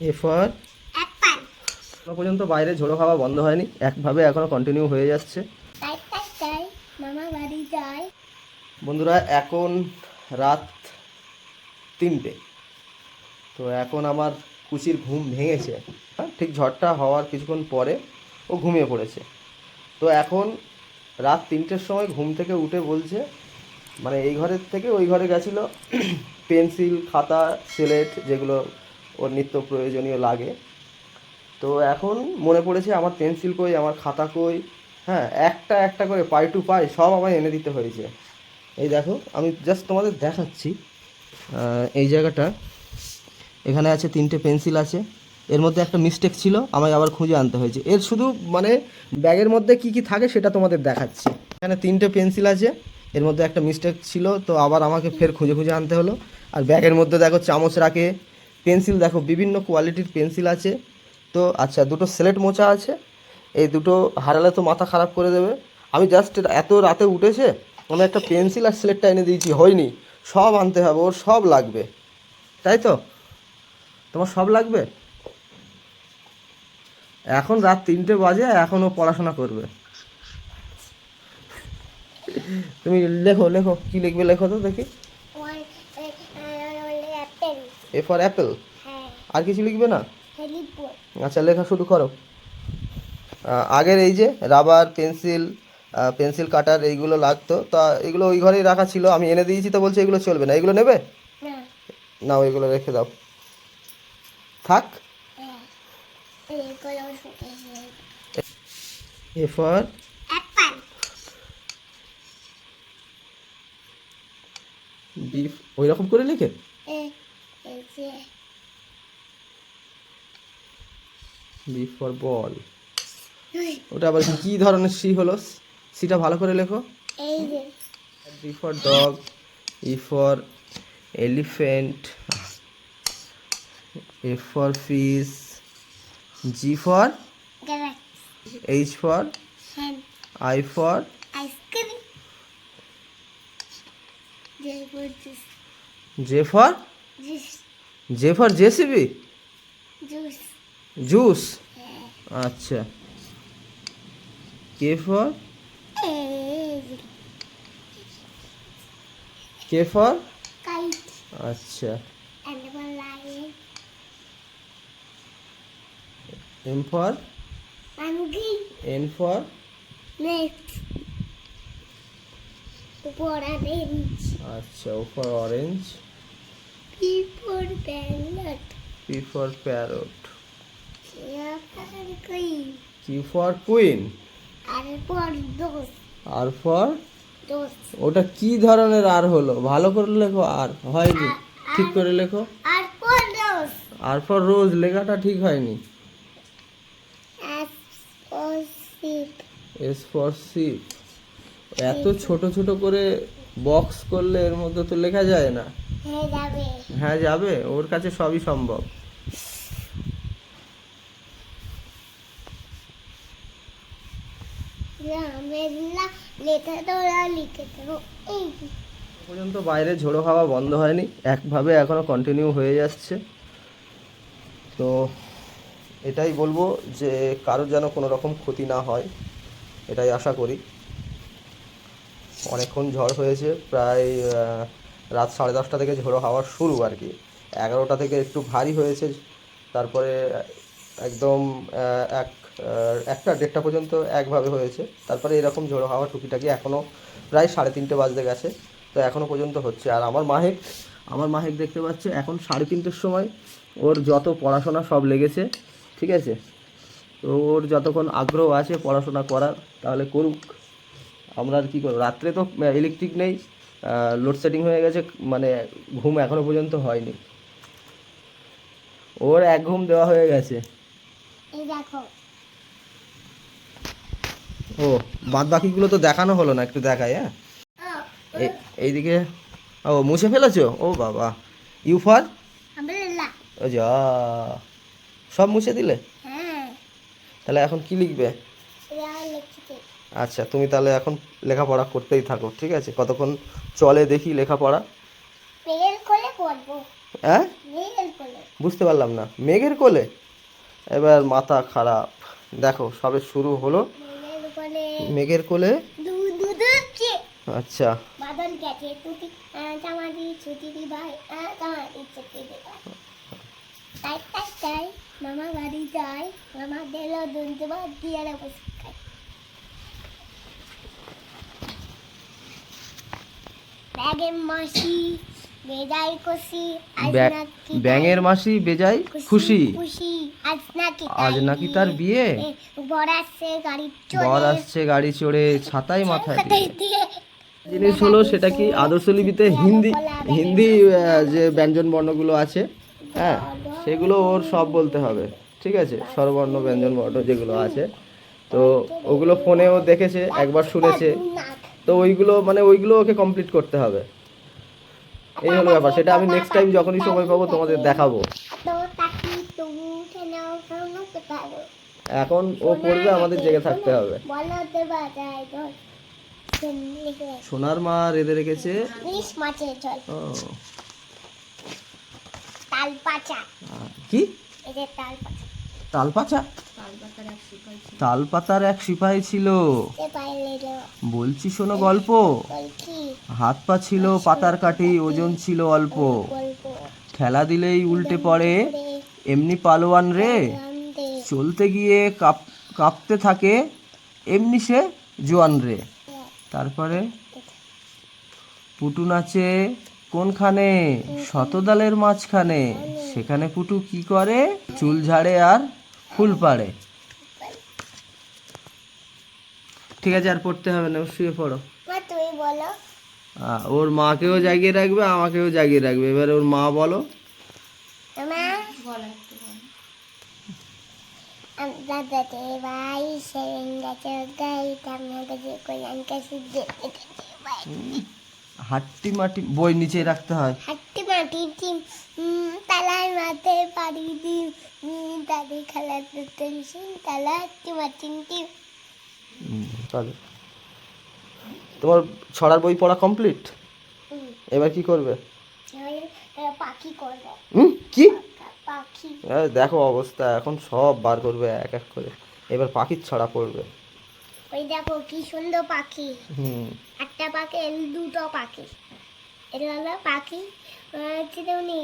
A for. এখনও পর্যন্ত বাইরে ঝোড়ো খাওয়া বন্ধ হয়নি একভাবে এখনও কন্টিনিউ হয়ে যাচ্ছে। বন্ধুরা এখন রাত তিনটে। তো এখন আমার কুচির ঘুম ভেঙেছে। হ্যাঁ ঠিক ঝড়টা হওয়ার কিছুক্ষণ পরে ও ঘুমিয়ে পড়েছে। তো এখন রাত তিনটের সময় ঘুম থেকে উঠে বলছে মানে এই ঘরের থেকে ওই ঘরে গেছিল পেন্সিল খাতা সিলেট যেগুলো ওর নিত্য প্রয়োজনীয় লাগে। তো এখন মনে পড়েছে আমার পেন্সিল কই, আমার খাতা কই হ্যাঁ একটা একটা করে পাই টু পাই সব আমায় এনে দিতে হয়েছে। এই দেখো, আমি জাস্ট তোমাদের দেখাচ্ছি এই জায়গাটা। এখানে আছে তিনটে পেন্সিল আছে। এর মধ্যে একটা মিস্টেক ছিল, আমায় আবার খুঁজে আনতে হয়েছে। এর শুধু মানে ব্যাগের মধ্যে কি কি থাকে সেটা তোমাদের দেখাচ্ছি। এখানে তিনটে পেন্সিল আছে, এর মধ্যে একটা মিস্টেক ছিল, তো আবার আমাকে ফের খুঁজে খুঁজে আনতে হলো। আর ব্যাগের মধ্যে দেখো চামচ রাখে পেন্সিল দেখো, বিভিন্ন কোয়ালিটির পেন্সিল আছে। তো আচ্ছা দুটো স্লেট মোচা আছে। এই দুটো হারালে তো মাথা খারাপ করে দেবে। আমি জাস্ট এত রাতে উঠেছে আমি একটা পেন্সিল আর স্লেটটা এনে দিয়েছি, হয়নি। সব আনতে হবে, ওর সব লাগবে। তাই তো? তোমার সব লাগবে? এখন রাত তিনটে বাজে এখনও পড়াশোনা করবে। তুমি লেখো লেখো, কি লিখবে লেখো তো দেখি। এ ফর অ্যাপেল হ্যাঁ। আর কিছু লিখবে না? আচ্ছা লেখা শুরু করো। আগের এই যে রাবার পেন্সিল পেন্সিল কাটার এইগুলো লাগতো তা এগুলো ওই ঘরেই রাখা ছিল আমি এনে দিয়েছি তো বলছে এগুলো চলবে না। এগুলো নেবে? না। নাও এগুলো রেখে দাও। থাক। হ্যাঁ। এ ফর বিফ ওই রকম করে লিখে? এই এই যে বি ফর বল ওটা আবার কি- ধরনের সি হলো? সিটা ভালো করে লেখো। D for dog E for elephant A for fish G for H for I for ice cream J for J for JCB juice আচ্ছা। কে ফর কে ফর আচ্ছা। এম ফর এন ফর আচ্ছা O for orange for for parrot yeah for queen Q for queen R for those R for দোস ওটা কি ধরনের আর হলো? ভালো করে লেখো আর হয়নি ঠিক করে লেখো। আর পর দোস আর ফর রোজ লেখাটা ঠিক হয়নি। এস সিপ ফর শিপ এত ছোট ছোট করে বক্স করলে এর মধ্যে তো লেখা যায় না। হয়ে যাবে। হ্যাঁ যাবে? ওর কাছে সবই সম্ভব। পর্যন্ত বাইরে ঝোড়ো হাওয়া বন্ধ হয়নি। একভাবে এখনও কন্টিনিউ হয়ে যাচ্ছে। তো এটাই বলব যে কারোর যেন কোনো রকম ক্ষতি না হয়। এটাই আশা করি। অনেকক্ষণ ঝড় হয়েছে। প্রায় রাত সাড়ে দশটা থেকে ঝোড়ো হাওয়া শুরু আর কি। এগারোটা থেকে একটু ভারী হয়েছে, তারপরে একদম এক একটা দেড়টা পর্যন্ত একভাবে হয়েছে। তারপরে এরকম ঝোড়ো হাওয়া টুকিটাকি এখনও প্রায় সাড়ে তিনটে বাজতে গেছে, তো এখনও পর্যন্ত হচ্ছে। আর আমার মাহেক আমার মাহেক দেখতে পাচ্ছে এখন সাড়ে তিনটের সময় ওর যত পড়াশোনা সব লেগেছে, ঠিক আছে? তো ওর যতক্ষণ আগ্রহ আছে পড়াশোনা করার, তাহলে করুক। আমরা আর কী করব? রাত্রে তো ইলেকট্রিক নেই। লোডশেডিং হয়ে গেছে মানে ঘুম এখনও পর্যন্ত হয়নি। ওর এক ঘুম দেওয়া হয়ে গেছে। এই দেখো। ও বাদ বাকিগুলো তো দেখানো হলো না একটু দেখাই হ্যাঁ? এই- এইদিকে ও মুছে ফেলেছো? ও বাবা। ইউ ফর আমব্রেলা ও যা। সব মুছে দিলে? হ্যাঁ। তাহলে এখন কি লিখবে? আচ্ছা তুমি তাহলে এখন লেখাপড়া করতেই থাকো ঠিক আছে? কতক্ষণ চলে দেখি লেখাপড়া? হ্যাঁ? বুঝতে পারলাম না। মেঘের কোলে? এবার মাথা খারাপ। দেখো সবে শুরু হলো। মেঘের কোলে। আচ্ছা। মামা বাড়ি যায় মামা দিল দুধ ভাত দিয়ে বসে খাই ব্যাগের মাসি বেজাই খুশি আজ ব্যাং- নাকি ব্যাঙের মাসি বেজায় খুশি আজ নাকি আজ নাকি তার বিয়ে? বর আসছে গাড়ি চড়ে। ছাতাই মাথায় জিনিস হলো সেটা কি আদর্শ লিপিতে হিন্দি হিন্দি যে ব্যঞ্জন বর্ণগুলো আছে হ্যাঁ সেগুলো ওর সব বলতে হবে। ঠিক আছে? স্বরবর্ণ ব্যঞ্জন বর্ণ যেগুলো আছে। তো ওগুলো ফোনে ও দেখেছে একবার শুনেছে। তো ওইগুলো মানে ওইগুলো ওকে কমপ্লিট করতে হবে। এই হলো ব্যাপার সেটা আমি নেক্সট টাইম যখনই সময় পাবো তোমাদের দেখাবো। এখন ও পড়বে আমাদের জেগে থাকতে হবে। সোনার মা রেঁধে রেখেছে। কি? যে তাল তালপাতার এক সিপাহী ছিল। বলছি শোনো গল্প। হাত পা ছিল পাতার কাঠি ওজন ছিল অল্প। খেলা দিলেই উল্টে পড়ে। এমনি পালোয়ান রে। চলতে গিয়ে কাঁপ কাঁপতে থাকে। এমনি সে জোয়ান রে। তারপরে পুটু নাচে কোনখানে? শতদালের মাঝখানে। সেখানে পুটু কি করে? চুল ঝাড়ে আর ফুল পাড়ে। ঠিক আছে আর পড়তে হবে না শুয়ে পড়ো। ওর মাকেও জাগিয়ে রাখবে আমাকেও জাগিয়ে রাখবে। এবার ওর মা বলো। হাট্টি মাটি বই নিচে রাখতে হয়। হাট্টি মাটি টিম তালায় মাতে পাড়ি দিম দাদি খেলা তুলসিন তালা মাটি টিম হুম, তাহলে। তোমার ছড়ার বই পড়া কমপ্লিট এবার কি করবে? পাখি করবে। হুম কি? পাখি দেখো অবস্থা এখন সব বার করবে এক এক করে। এবার পাখির ছড়া পড়বে। ওই দেখো কি সুন্দর পাখি। হুম। একটা পাখি দুটো পাখি। এটা হলো পাখি হচ্ছে তেমনি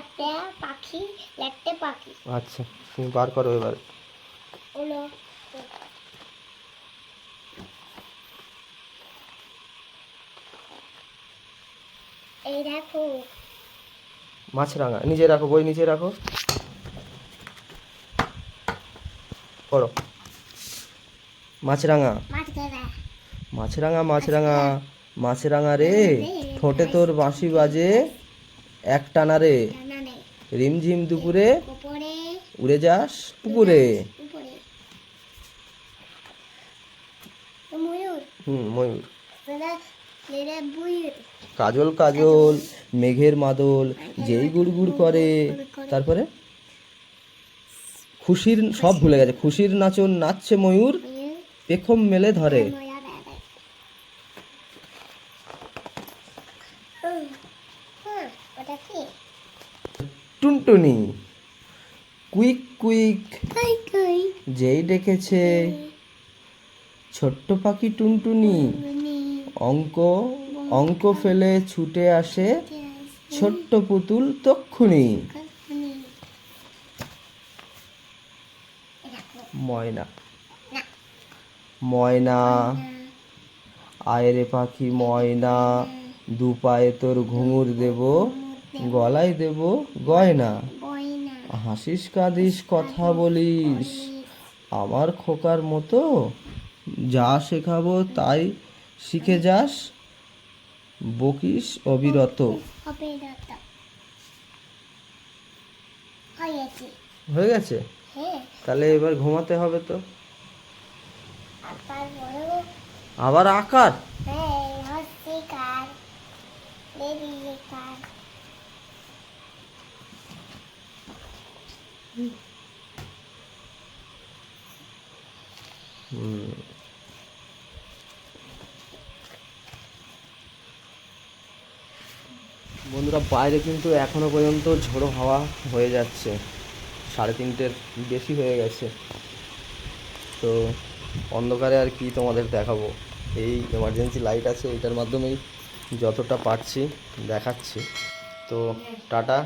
একটা পাখি একটা পাখি। আচ্ছা তুমি বার করো এবার। হলো এই দেখো। মাছরাঙা নিচে রাখো বই নিচে রাখো। পড়ো। মাছরাঙা মাছ ধরা মাছরাঙা মাছরাঙা মাছরাঙা রে। ঠোঁটে তোর বাঁশি বাজে এক টানা রে। রিমঝিম দুপুরে উড়ে যাস পুকুরে। হুম, ময়ূর। কাজল কাজল, মেঘের মাদল, যেই গুড়গুড় করে। তারপরে? খুশির, সব ভুলে গেছে। খুশির নাচন নাচছে ময়ূর, পেখম মেলে ধরে ময়া দাদা হুম হুম ওটা কি টুনটুনি। Quick quick. কই কই। যেই ডেকেছে। ছোট্ট পাখি টুনটুনি। অঙ্ক অঙ্ক ফেলে ছুটে আসে ছোট্ট পুতুল তক্ষুনি। ময়না। ময়না। আয়রে পাখি ময়না। দু পায়ে তোর ঘুঙুর দেব, গলায় দেব গয়না। হাসিস কাঁদিস, কথা বলিস। আমার খোকার মতো যা শেখাবো তাই শিখে যাস, বকিস অবিরত। হয়ে গেছে? তাহলে এবার ঘুমাতে হবে তো। আবার আকার হ্যাঁ হচ্ছে কার বেরিয়ে কার বন্ধুরা, বাইরে কিন্তু এখনও পর্যন্ত ঝোড়ো হাওয়া হয়ে যাচ্ছে। সাড়ে তিনটের বেশি হয়ে গেছে। তো অন্ধকারে আর কি তোমাদের দেখাবো। এই এমার্জেন্সি লাইট আছে, এটার মাধ্যমেই যতটা পারছি দেখাচ্ছি। তো টাটা।